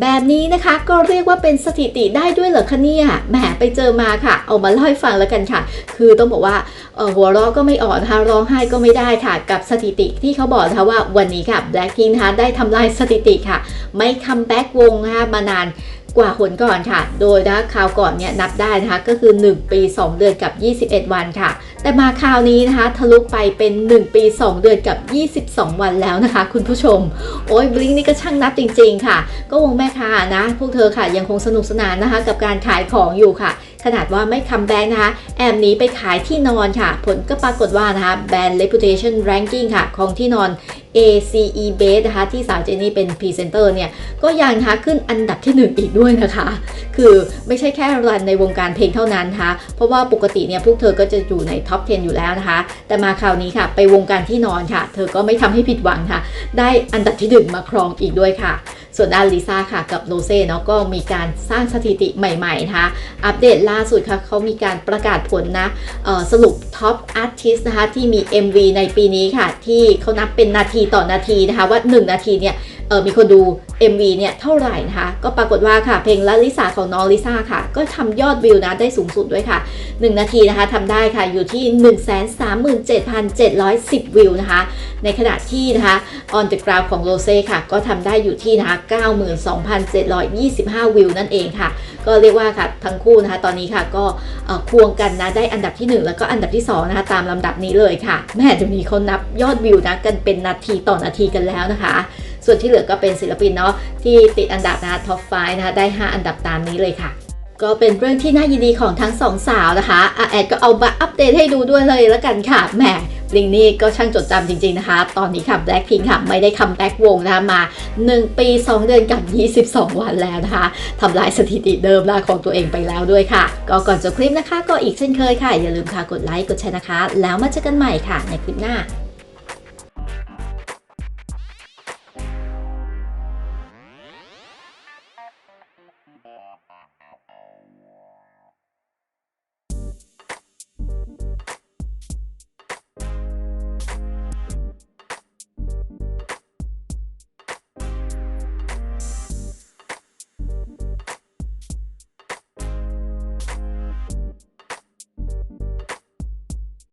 แบบนี้นะคะก็เรียกว่าเป็นสถิติได้ด้วยเหรอคะเนี่ยแหมไปเจอมาค่ะ เอามาเล่าให้ฟังแล้วกันค่ะ คือต้องบอกว่าหัวเราะก็ไม่ออกนะคะร้องไห้ก็ไม่ได้ค่ะ กับสถิติที่เขาบอกนะคะว่าวันนี้ค่ะ Blackpink นะคะได้ทำลายสถิติค่ะ ไม่คัมแบ็กวงนะคะมานานกว่าคนก่อนค่ะ โดยนะคราวก่อนเนี่ยนับได้นะคะก็คือ 1 ปี 2 เดือนกับ 21 วันค่ะ แต่มาคราวนี้นะคะ ทะลุไปเป็น 1 ปี 2 เดือนกับ 22 วันแล้วนะคะ คุณผู้ชม โอ้ยบลิงนี่ก็ช่างนับจริง ๆ ค่ะ ก็วงแม่ค้านะ พวกเธอค่ะยังคงสนุกสนานนะคะ กับการขายของอยู่ค่ะ ขนาดว่าไม่คัมแบ็กนะคะ แอมหนี้ไปขายที่นอนค่ะ ผลก็ปรากฏว่านะคะแบรนด์ reputation ranking ค่ะ ของที่นอน ACE Base นะคะที่สาวเจนนี่เป็นพรีเซนเตอร์เนี่ยก็ยังนะคะขึ้นอันดับที่ 1 อีกด้วยนะคะ คือไม่ใช่แค่รันในวงการเพลงเท่านั้นนะคะเพราะว่าปกติเนี่ยพวกเธอก็จะอยู่ในท็อป 10 อยู่แล้วนะคะ แต่มาคราวนี้ค่ะ ไปวงการที่นอนค่ะ เธอก็ไม่ทำให้ผิดหวังค่ะ ได้อันดับที่ 1 มาครองอีกด้วยค่ะ ส่วนด้านลิซ่าค่ะกับโรเซ่เนาะก็มีการสร้างสถิติใหม่ๆนะคะอัปเดตล่าสุดค่ะเขามีการประกาศผลนะสรุปท็อปอาร์ติสนะคะที่มี MV ในปีนี้ค่ะ ที่เขานับเป็นนาทีต่อนาทีนะคะว่า 1 นาทีเนี่ย เออมีคนดู MV เนี่ยเท่าไหร่นะคะ ก็ปรากฏว่าค่ะเพลงละลิสาของน้องลิซ่าค่ะ ก็ทำยอดวิวนะได้สูงสุดด้วยค่ะ 1 นาทีนะคะทำได้ค่ะอยู่ที่ 137,710 วิวนะคะ ในขณะที่นะคะ On the Ground ของโรเซ่ค่ะ ก็ทำได้อยู่ที่นะคะ 92,725 วิวนั่นเองค่ะ ก็เรียกว่าค่ะทั้งคู่นะคะ ตอนนี้ค่ะก็ควงกันนะได้อันดับที่ 1 แล้วก็อันดับที่2นะคะตามลำดับนี้เลยค่ะแม่เดี๋ยวนี้เขานับยอดวิวนะกันเป็นนาทีต่อนาทีกันแล้วนะคะ ส่วนที่เหลือก็เป็นศิลปินเนาะที่ติดอันดับนะคะท็อป5นะคะได้ 5 อันดับตามนี้เลยค่ะก็เป็นเรื่องที่น่ายินดีของทั้งสองสาวนะคะอะแอดก็เอามาอัปเดตให้ดูด้วยเลยแล้วกันค่ะ แหมบลิงนี่ก็ช่างจดจำจริง ๆนะคะ ตอนนี้ค่ะ Blackpink ค่ะ ไม่ได้คัมแบ็กวงนะคะมา 1 ปี 2 เดือนกับ 22 วันแล้วนะคะทำลายสถิติเดิมละของตัวเองไปแล้วด้วยค่ะ ก็ก่อนจบคลิปนะคะ ก็อีกเช่นเคยค่ะ อย่าลืมค่ะกดไลค์กดแชร์นะคะ แล้วมาเจอกันใหม่ค่ะ ในคลิปหน้า